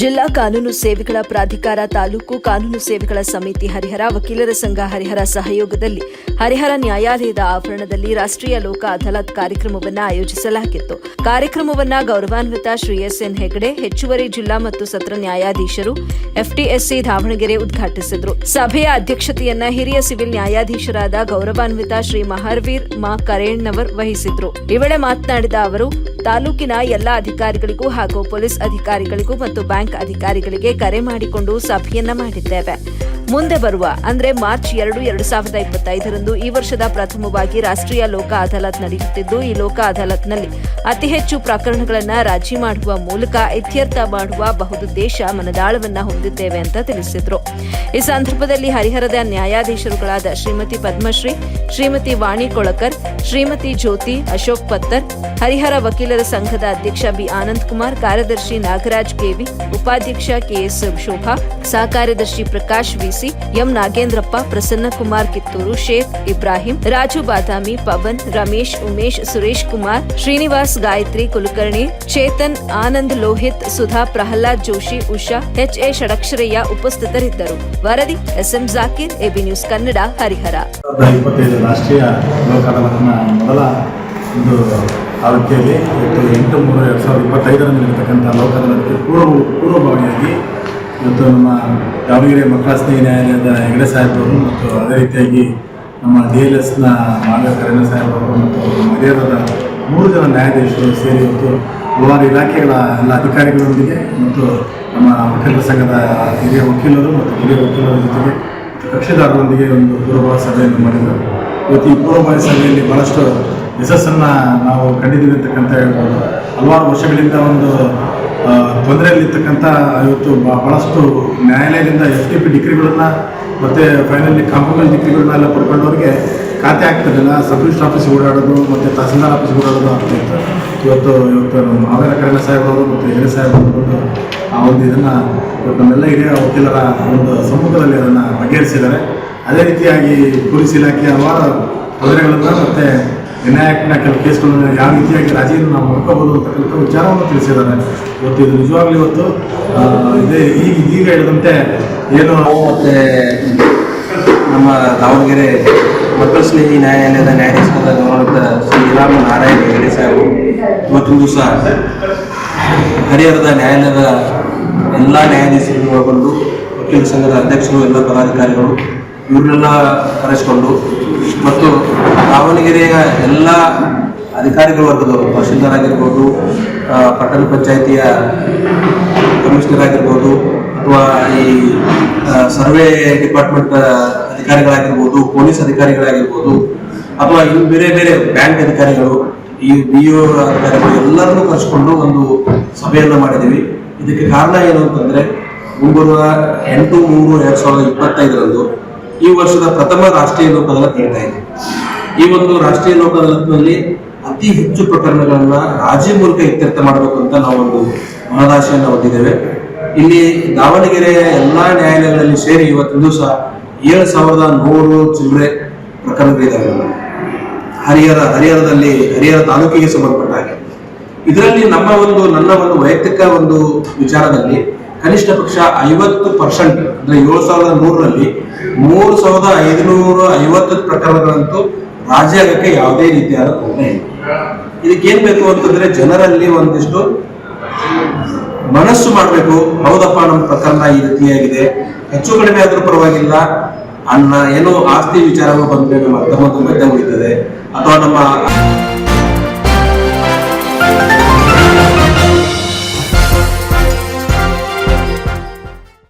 ಜಿಲ್ಲಾ ಕಾನೂನು ಸೇವೆಗಳ ಪ್ರಾಧಿಕಾರ ತಾಲೂಕು ಕಾನೂನು ಸೇವೆಗಳ ಸಮಿತಿ ಹರಿಹರ, ವಕೀಲರ ಸಂಘ ಹರಿಹರ ಸಹಯೋಗದಲ್ಲಿ ಹರಿಹರ ನ್ಯಾಯಾಲಯದ ಆವರಣದಲ್ಲಿ ರಾಷ್ಟ್ರೀಯ ಲೋಕ ಅದಾಲತ್ ಕಾರ್ಯಕ್ರಮವನ್ನು ಆಯೋಜಿಸಲಾಗಿತ್ತು. ಕಾರ್ಯಕ್ರಮವನ್ನು ಗೌರವಾನ್ವಿತ ಶ್ರೀ ಎಸ್ ಎನ್ ಹೆಗಡೆ, ಹೆಚ್ಚುವರಿ ಜಿಲ್ಲಾ ಮತ್ತು ಸತ್ರ ನ್ಯಾಯಾಧೀಶರು ಎಫ್ಟಿಎಸ್ಸಿ ದಾವಣಗೆರೆ ಉದ್ಘಾಟಿಸಿದರು. ಸಭೆಯ ಅಧ್ಯಕ್ಷತೆಯನ್ನ ಹಿರಿಯ ಸಿವಿಲ್ ನ್ಯಾಯಾಧೀಶರಾದ ಗೌರವಾನ್ವಿತ ಶ್ರೀ ಮಹಾರ್ವೀರ್ ಮಾ ಕರೇಣ್ಣವರ್ ವಹಿಸಿದ್ರು. ಈ ವೇಳೆ ಮಾತನಾಡಿದ ಅವರು, ತಾಲೂಕಿನ ಎಲ್ಲ ಅಧಿಕಾರಿಗಳಿಗೂ ಹಾಗೂ ಪೊಲೀಸ್ ಅಧಿಕಾರಿಗಳಿಗೂ ಮತ್ತು ಬ್ಯಾಂಕ್ ಅಧಿಕಾರಿಗಳಿಗೆ ಕರೆ ಮಾಡಿಕೊಂಡು ಸಭೆಯನ್ನ ಮಾಡಿದ್ದೇವೆ. ಮುಂದೆ ಬರುವ, ಅಂದ್ರೆ ಮಾರ್ಚ್ ಎರಡು ಎರಡು ಸಾವಿರದ ಇಪ್ಪತ್ತೈದರಂದು ಈ ವರ್ಷದ ಪ್ರಥಮವಾಗಿ ರಾಷ್ಟ್ರೀಯ ಲೋಕ ಅದಾಲತ್ ನಡೆಯುತ್ತಿದ್ದು, ಈ ಲೋಕ ಅದಾಲತ್ನಲ್ಲಿ ಅತಿ ಹೆಚ್ಚು ಪ್ರಕರಣಗಳನ್ನು ರಾಜಿ ಮಾಡುವ ಮೂಲಕ ಇತ್ಯರ್ಥ ಮಾಡುವ ಬಹುದುದ್ದೇಶ ಮನದಾಳವನ್ನ ಹೊಂದಿದ್ದೇವೆ ಅಂತ ತಿಳಿಸಿದ್ರು. ಈ ಸಂದರ್ಭದಲ್ಲಿ ಹರಿಹರದ ನ್ಯಾಯಾಧೀಶರುಗಳಾದ ಶ್ರೀಮತಿ ಪದ್ಮಶ್ರೀ, ಶ್ರೀಮತಿ ವಾಣಿ ಕೊಳಕರ್, ಶ್ರೀಮತಿ ಜ್ಯೋತಿ ಅಶೋಕ್ ಪತ್ತರ್, ಹರಿಹರ ವಕೀಲರ ಸಂಘದ ಅಧ್ಯಕ್ಷ ಬಿ ಆನಂದ್ ಕುಮಾರ್, ಕಾರ್ಯದರ್ಶಿ ನಾಗರಾಜ್ ಕೆವಿ ಉಪಾಧ್ಯಕ್ಷ ಕೆಎಸ್ ಶೋಭಾ ಸಹ ಕಾರ್ಯದರ್ಶಿ Prakash V C M Nagendrappa, Prasanna Kumar Kittur, Sheikh Ibrahim, Raju Badami, Pavan, Ramesh, Umesh, Suresh Kumar, Srinivas Gayatri, Kulkarni, Chetan, Anand Lohit, Sudha, Prahlad Joshi, Usha, H A Shadaksharayya ಉಪಸ್ಥಿತರಿದ್ದರು. ವರದಿ, S M Zakir, A B news Kannada, Harihar. ಆವೃತ್ತಿಯಲ್ಲಿ ಎಂಟು ಮೂರು ಎರಡು ಸಾವಿರದ ಇಪ್ಪತ್ತೈದರಂದು ಇರತಕ್ಕಂಥ ಪೂರ್ವ ಪೂರ್ವಭಾವಿಯಾಗಿ ಇವತ್ತು ನಮ್ಮ ದಾವಣಗೆರೆ ಮಕ್ಕಳ ಸ್ನೇಹಿ ನ್ಯಾಯಾಲಯದ ಹೆಗಡೆ ಸಾಹೇಬರು ಮತ್ತು ಅದೇ ರೀತಿಯಾಗಿ ನಮ್ಮ ಡಿ ಎಲ್ ಎಸ್ನ ಮಾಧವಕರಣ ಸಾಹೇಬರು ಮತ್ತು ಹಿರಿಯರಾದ ಮೂರು ಜನ ನ್ಯಾಯಾಧೀಶರು ಸೇರಿ ಮತ್ತು ಹಲವಾರು ಇಲಾಖೆಗಳ ಎಲ್ಲ ಅಧಿಕಾರಿಗಳೊಂದಿಗೆ ಮತ್ತು ನಮ್ಮ ವಕೀಲರ ಸಂಘದ ಹಿರಿಯ ವಕೀಲರು ಮತ್ತು ಹಿರಿಯ ವಕೀಲರ ಜೊತೆಗೆ ಕಕ್ಷಿದಾರರೊಂದಿಗೆ ಒಂದು ಪೂರ್ವಭಾವಿ ಸಭೆಯನ್ನು ಮಾಡಿದರು. ಇವತ್ತು ಈ ಪೂರ್ವಭಾವಿ ಸಭೆಯಲ್ಲಿ ಭಾಳಷ್ಟು ಯಶಸ್ಸನ್ನು ನಾವು ಕಂಡಿದ್ದೀವಿ ಅಂತಕ್ಕಂಥ ಹೇಳ್ಬೋದು. ಹಲವಾರು ವರ್ಷಗಳಿಂದ ಒಂದು ತೊಂದರೆಯಲ್ಲಿರ್ತಕ್ಕಂಥ ಇವತ್ತು ಬಹಳಷ್ಟು ನ್ಯಾಯಾಲಯದಿಂದ ಎಸ್ ಟಿ ಪಿ ಡಿಗ್ರಿಗಳನ್ನು ಮತ್ತು ಫೈನಲಿ ಕಾಂಪ್ರಮೈಸ್ ಡಿಗ್ರಿಗಳನ್ನ ಎಲ್ಲ ಪಡ್ಕೊಂಡವ್ರಿಗೆ ಖಾತೆ ಆಗ್ತಿರಲಿಲ್ಲ ಸಬ್ ರಿಜಿಸ್ಟರ್ ಆಫೀಸ್ಗೆ ಓಡಾಡೋದು, ಮತ್ತು ತಹಸೀಲ್ದಾರ್ ಆಫೀಸ್ ಓಡಾಡೋದು ಆಗ್ತಾಯಿತ್ತು ಇವತ್ತು ಇವತ್ತು ನಮ್ಮ ಮಾವೇರ ಕರಣ ಅವರು ಮತ್ತು ಹಿರಿಯ ಅವರು ಆ ಒಂದು ಇದನ್ನು ಇವತ್ತು ನಮ್ಮೆಲ್ಲ ಹಿರಿಯ ವಕೀಲರ ಒಂದು ಸಮ್ಮುಖದಲ್ಲಿ ಅದನ್ನು ಬಗೆಹರಿಸಿದ್ದಾರೆ. ಅದೇ ರೀತಿಯಾಗಿ ಪೊಲೀಸ್ ಇಲಾಖೆ ಹಲವಾರು ತೊಂದರೆಗಳನ್ನು ಮತ್ತು ವಿನಾಯಕನ ಕೆಲವು ಕೇಸ್ಗಳನ್ನು ಯಾವ ರೀತಿಯಾಗಿ ರಾಜೀನ ನಾವು ಮಾಡ್ಕೋಬೋದು ಅಂತಕ್ಕಂಥ ವಿಚಾರವನ್ನು ತಿಳಿಸಿದ್ದಾರೆ. ಇವತ್ತು ಇದು ನಿಜವಾಗ್ಲೂ ಇವತ್ತು ಇದೇ ಈಗ ಈಗ ಹೇಳಿದಂತೆ ಏನು ಮತ್ತು ನಮ್ಮ ದಾವಣಗೆರೆ ಮಕ್ಕಳ ಸ್ನೇಹಿ ನ್ಯಾಯಾಲಯದ ನ್ಯಾಯಾಧೀಶರಾದ ಗೌರವಂತ ಶ್ರೀ ರಾಮ ನಾರಾಯಣ ಹೆಗಡೆ ಸಾಹೇಬರು ಇವತ್ತಿನ ದಿವಸ ಹರಿಹರದ ನ್ಯಾಯಾಲಯದ ಎಲ್ಲ ನ್ಯಾಯಾಧೀಶರು ಒಳಗೊಂಡು ವಕೀಲ ಸಂಘದ ಅಧ್ಯಕ್ಷರು, ಎಲ್ಲ ಪದಾಧಿಕಾರಿಗಳು ಇವರನ್ನೆಲ್ಲ ಕರೆಸಿಕೊಂಡು ಮತ್ತು ದಾವಣಗೆರೆಯ ಎಲ್ಲ ಅಧಿಕಾರಿಗಳ ವರ್ಗದವರು ತಹಶೀಲ್ದಾರ್ ಆಗಿರ್ಬೋದು ಪಟ್ಟಣ ಪಂಚಾಯಿತಿಯ ಕಮಿಷನರ್ ಆಗಿರ್ಬೋದು, ಅಥವಾ ಈ ಸರ್ವೆ ಡಿಪಾರ್ಟ್ಮೆಂಟ್ ಅಧಿಕಾರಿಗಳಾಗಿರ್ಬೋದು, ಪೊಲೀಸ್ ಅಧಿಕಾರಿಗಳಾಗಿರ್ಬೋದು, ಅಥವಾ ಇನ್ನು ಬೇರೆ ಬೇರೆ ಬ್ಯಾಂಕ್ ಅಧಿಕಾರಿಗಳು, ಈ ಬಿ ಒ ಅಧಿಕಾರಿಗಳು ಎಲ್ಲರನ್ನೂ ಕರೆಸ್ಕೊಂಡು ಒಂದು ಸಭೆಯನ್ನು ಮಾಡಿದ್ದೀವಿ. ಇದಕ್ಕೆ ಕಾರಣ ಏನು ಅಂತಂದರೆ ಮುಂಬರುವ ಎಂಟು ಮೂರು ಎರಡು ಸಾವಿರದ ಇಪ್ಪತ್ತೈದರಂದು ಈ ವರ್ಷದ ಪ್ರಥಮ ರಾಷ್ಟ್ರೀಯ ಲೋಕ ಅದಾಲತ್ ನಡೀತಾ ಇದೆ ಈ ಒಂದು ರಾಷ್ಟ್ರೀಯ ಲೋಕದಲ್ಲಿ ಅತಿ ಹೆಚ್ಚು ಪ್ರಕರಣಗಳನ್ನ ರಾಜಿ ಮೂಲಕ ಇತ್ಯರ್ಥ ಮಾಡಬೇಕು ಅಂತ ನಾವು ಒಂದು ಮಹದಾಶೆಯನ್ನು ಹೊಂದಿದ್ದೇವೆ. ಇಲ್ಲಿ ದಾವಣಗೆರೆಯ ಎಲ್ಲಾ ನ್ಯಾಯಾಲಯಗಳಲ್ಲಿ ಸೇರಿ ಇವತ್ತಿನ ದಿವಸ ಏಳು ಸಾವಿರದ ನೂರು ಚಿಲ್ಲರೆ ಪ್ರಕರಣಗಳಿದ್ದಾವೆ ಹರಿಹರ, ಹರಿಹರದಲ್ಲಿ, ಹರಿಹರ ತಾಲೂಕಿಗೆ ಸಂಬಂಧಪಟ್ಟ ಹಾಗೆ. ಇದರಲ್ಲಿ ನಮ್ಮ ಒಂದು, ನನ್ನ ಒಂದು ವೈಯಕ್ತಿಕ ಒಂದು ವಿಚಾರದಲ್ಲಿ ಕನಿಷ್ಠ ಪಕ್ಷ ಐವತ್ತು ಪರ್ಸೆಂಟ್, ಅಂದ್ರೆ ಏಳು ಸಾವಿರದ ನೂರರಲ್ಲಿ ಮೂರು ಸಾವಿರದ ಐದುನೂರ ಐವತ್ತು ಪ್ರಕರಣಗಳಂತೂ ರಾಜ್ಯಾಗಕ್ಕೆ ಯಾವುದೇ ರೀತಿಯಾದ ಕೊನೆ ಇಲ್ಲ. ಇದಕ್ಕೇನ್ ಬೇಕು ಅಂತಂದ್ರೆ ಜನರಲ್ಲಿ ಒಂದಿಷ್ಟು ಮನಸ್ಸು ಮಾಡಬೇಕು, ಹೌದಪ್ಪ ನಮ್ಮ ಪ್ರಕರಣ ಈ ರೀತಿಯಾಗಿದೆ, ಹೆಚ್ಚು ಕಡಿಮೆ ಆದ್ರೂ ಪರವಾಗಿಲ್ಲ, ಅನ್ನ ಏನೋ ಆಸ್ತಿ ವಿಚಾರವೂ ನಮ್ಮ ಅರ್ಧ ಮತ್ತು ಮಧ್ಯ ಉಳಿತದೆ, ಅಥವಾ ನಮ್ಮ